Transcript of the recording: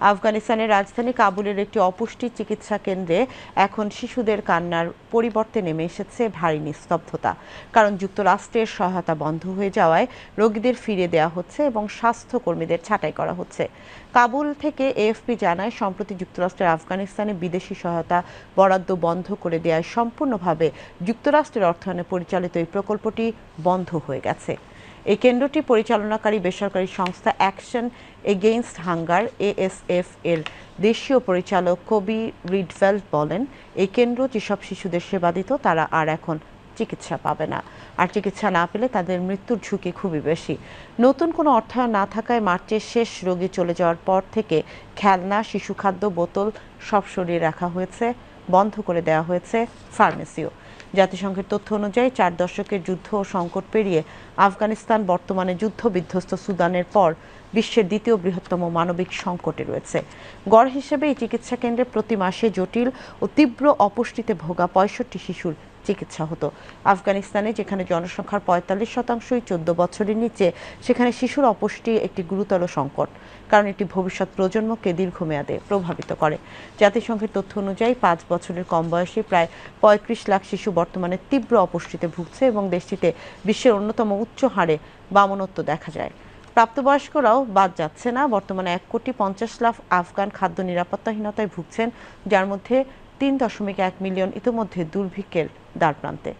আফগানিস্তানের রাজধানী কাবুলের একটি অপুষ্টি চিকিৎসা কেন্দ্রে এখন শিশুদের কান্নার পরিবর্তে নেমে এসেছে ভারী নিস্তব্ধতা। কারণ যুক্তরাষ্ট্রের সহায়তা বন্ধ হয়ে যাওয়ায় রোগীদের ফিরে দেওয়া হচ্ছে এবং স্বাস্থ্যকর্মীদের ছাঁটাই করা হচ্ছে। কাবুল থেকে এএফপি জানায়, সম্প্রতি যুক্তরাষ্ট্রের আফগানিস্তানে বিদেশি সহায়তা বরাদ্দ বন্ধ করে দেওয়ায় সম্পূর্ণভাবে যুক্তরাষ্ট্রের অর্থায়নে পরিচালিত এই প্রকল্পটি বন্ধ হয়ে গেছে। এই কেন্দ্রটি পরিচালনাকারী বেসরকারি সংস্থা অ্যাকশন এগেইনস্ট হাঙ্গার এএসএফ এর দেশীয় পরিচালক কবি রিডভেল্ট বলেন, এই কেন্দ্র যেসব শিশুদের সেবা দিত, তারা আর এখন চিকিৎসা পাবে না। আর চিকিৎসা না পেলে তাদের মৃত্যুর ঝুঁকি খুবই বেশি। নতুন কোনো অর্থায়ন না থাকায় মার্চের শেষ রোগী চলে যাওয়ার পর থেকে খেলনা শিশু খাদ্য বোতল সব সরিয়ে রাখা হয়েছে, বন্ধ করে দেওয়া হয়েছে ফার্মেসিও। জাতিসংঘের তথ্য অনুযায়ী চার দশকের যুদ্ধ ও সংকট পেরিয়ে আফগানিস্তান বর্তমানে যুদ্ধবিধ্বস্ত সুদানের পর বিশ্বের দ্বিতীয় বৃহত্তম মানবিক সংকটে রয়েছে। গড় হিসেবে এই চিকিৎসা কেন্দ্রে প্রতি মাসে জটিল ও তীব্র অপুষ্টিতে ভোগা পঁয়ষট্টি শিশুর চিকিৎসা হতো। আফগানিস্তানে যেখানে জনসংখ্যার পঁয়তাল্লিশ শতাংশই চোদ্দ বছরের নিচে, সেখানে শিশুর অপুষ্টি একটি গুরুতর সংকট, কারণ এটি ভবিষ্যৎ প্রজন্মকে দীর্ঘমেয়াদে প্রভাবিত করে। জাতিসংঘের তথ্য অনুযায়ী, পাঁচ বছরের কম বয়সে প্রায় পঁয়ত্রিশ লাখ শিশু বর্তমানে তীব্র অপুষ্টিতে ভুগছে এবং দেশটিতে বিশ্বের অন্যতম উচ্চ হারে বামনত্ব দেখা যায়। প্রাপ্তবয়স্করাও বাদ যাচ্ছে না। বর্তমানে এক কোটি পঞ্চাশ লাখ আফগান খাদ্য নিরাপত্তাহীনতায় ভুগছেন, যার মধ্যে তিন দশমিক এক মিলিয়ন ইতোমধ্যে দুর্ভিক্ষের দ্বারপ্রান্তে।